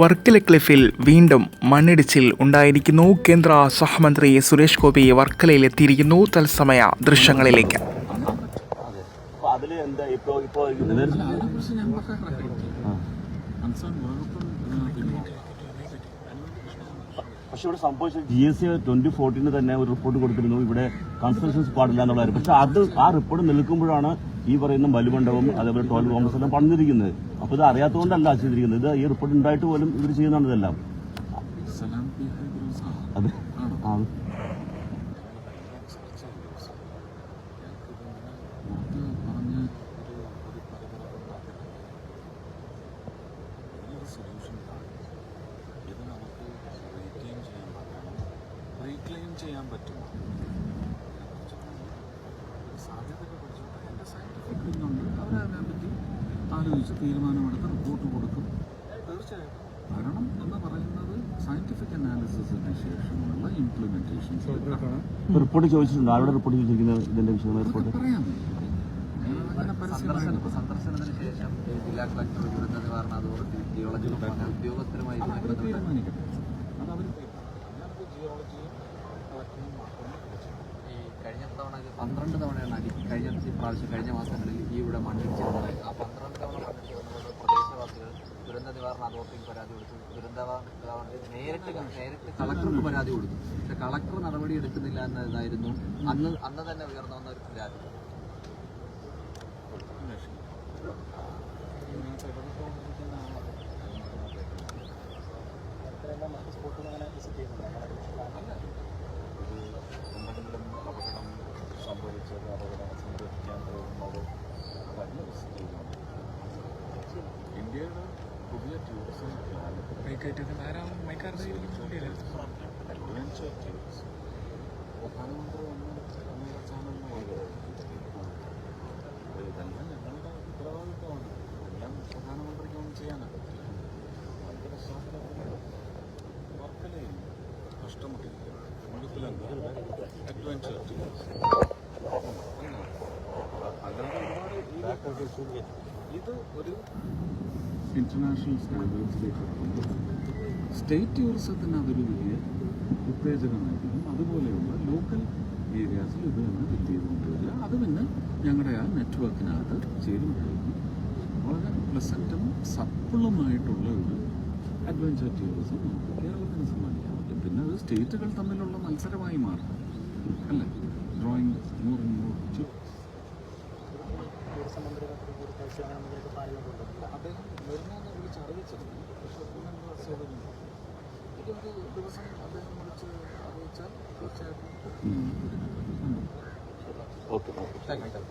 വർക്കല ക്ലിഫിൽ വീണ്ടും മണ്ണിടിച്ചിൽ ഉണ്ടായിരിക്കുന്നു. കേന്ദ്ര സഹമന്ത്രി സുരേഷ് ഗോപി വർക്കലയിൽ എത്തിയിരിക്കുന്നു. തത്സമയ ദൃശ്യങ്ങളിലേക്ക്. അപ്പൊ പക്ഷെ ഇവിടെ സംഭവിച്ചത് G S C twenty fourteen തന്നെ ഒരു റിപ്പോർട്ട് കൊടുത്തിരുന്നു. ഇവിടെ കൺസ്ട്രക്ഷൻസ് പാടില്ല എന്നുള്ളതായിരുന്നു. പക്ഷെ അത് ആ റിപ്പോർട്ട് നിൽക്കുമ്പോഴാണ് ഈ പറയുന്ന ബലുമണ്ഡപം അതേപോലെ ടോയ്ലറ്റ് കോംപ്ലക്സ് എല്ലാം പണിതിരിക്കുന്നത്. അപ്പൊ ഇത് അറിയാത്തതുകൊണ്ടല്ല ചെയ്തിരിക്കുന്നത്. ഇത് ഈ റിപ്പോർട്ട് ഉണ്ടായിട്ട് പോലും ഇവർ ചെയ്യുന്നതാണ് ഇതെല്ലാം. അതെ ആ. അത് ചെയ്യാൻ പറ്റുമോ സാധ്യതകൾ പഠിച്ചോട്ടെ എന്റെ സയന്റിഫിക് ഇന്നുണ്ട് അവരതിനെപ്പറ്റി ആലോചിച്ച് തീരുമാനമെടുത്ത് റിപ്പോർട്ട് കൊടുക്കും. തീർച്ചയായും ഭരണം എന്ന് പറയുന്നത് സയന്റിഫിക് അനാലിസിസിന് ശേഷമുള്ള ഇംപ്ലിമെന്റേഷൻ റിപ്പോർട്ട് ചോദിച്ചിട്ടുണ്ട്. ആരോടെ റിപ്പോർട്ട് ചോദിച്ചിരിക്കുന്നത്? ഇതിന്റെ വിശദമായ റിപ്പോർട്ട് പറയാം. സന്ദർശനത്തിന് ശേഷം ഈ ജില്ലാ കളക്ടർ ദുരന്ത നിവാരണ അതോറിറ്റി ജിയോളജി ഉദ്യോഗസ്ഥരുമായി തീരുമാനിക്കട്ടെ അത് അവർ ജിയോളജിയും കളക്ടറും മാത്രമേ ഈ കഴിഞ്ഞ തവണ ഇത് പന്ത്രണ്ട് തവണയാണ് അതി കഴിഞ്ഞ പ്രാവശ്യം കഴിഞ്ഞ മാസങ്ങളിൽ ഈ ഇവിടെ മണ്ണിടിച്ചിരുന്നത് ആ പന്ത്രണ്ട് തവണ മണ്ണിടിച്ചിരുന്നത് പ്രദേശവാസികൾ ദുരന്ത നിവാരണ അതോറിറ്റിക്ക് പരാതി കൊടുത്തു ദുരന്ത നേരിട്ട് നേരിട്ട് കളക്ടർക്ക് പരാതി കൊടുത്തു പക്ഷെ കളക്ടർ നടപടി എടുക്കുന്നില്ല എന്നതായിരുന്നു അന്ന് അന്ന് തന്നെ ഉയർന്നു വന്ന ഒരു പരാതി. എന്തെങ്കിലും പ്രധാനമന്ത്രി ചാനലിനായി ഇതെല്ലാം ഞങ്ങളുടെ ഉത്തരവാദിത്തമാണ് എല്ലാം പ്രധാനമന്ത്രിക്കൊന്നും അതിന്റെ പശ്ചാത്തലത്തിൽ വർക്കലയിൽ കഷ്ടമുട്ടിരിക്കുക അഡ്വഞ്ചർ ടൂറിസം അങ്ങനത്തെ ഒരുപാട് ഇത് ഒരു ഇന്റർനാഷണൽ സ്റ്റാൻഡേർഡ്സിലേക്ക് എത്തുമ്പോൾ സ്റ്റേറ്റ് ടൂറിസത്തിന് അതൊരു വലിയ ഉത്തേജനമായിരിക്കും അതുപോലെയുള്ള ലോക്കൽ ഏരിയാസിൽ ഇത് തന്നെ ചെയ്തുകൊണ്ട് വരിക. അത് പിന്നെ ഞങ്ങളുടെ ആ നെറ്റ്വർക്കിനകത്ത് ചേരുമ്പോഴേക്കും വളരെ പ്ലസന്റും സപ്പിളുമായിട്ടുള്ള ഒരു അഡ്വഞ്ചർ ടൂറിസം നമുക്ക് കേരളത്തിന് സമ്മാനിക്കാൻ പറ്റും. പിന്നെ അത് സ്റ്റേറ്റുകൾ തമ്മിലുള്ള മത്സരമായി മാറും. അല്ലേ? ഡ്രോയിങ് മോർ ആൻഡ് മോർ അദ്ദേഹം വരുന്നതെന്ന് വിളിച്ച് അറിയിച്ചിരുന്നു പക്ഷേ എന്താ ചെയ്തിരുന്നു ഇതൊരു ദിവസം അദ്ദേഹം വിളിച്ച് അറിയിച്ചാൽ തീർച്ചയായിട്ടും ഓക്കെ. Thank you.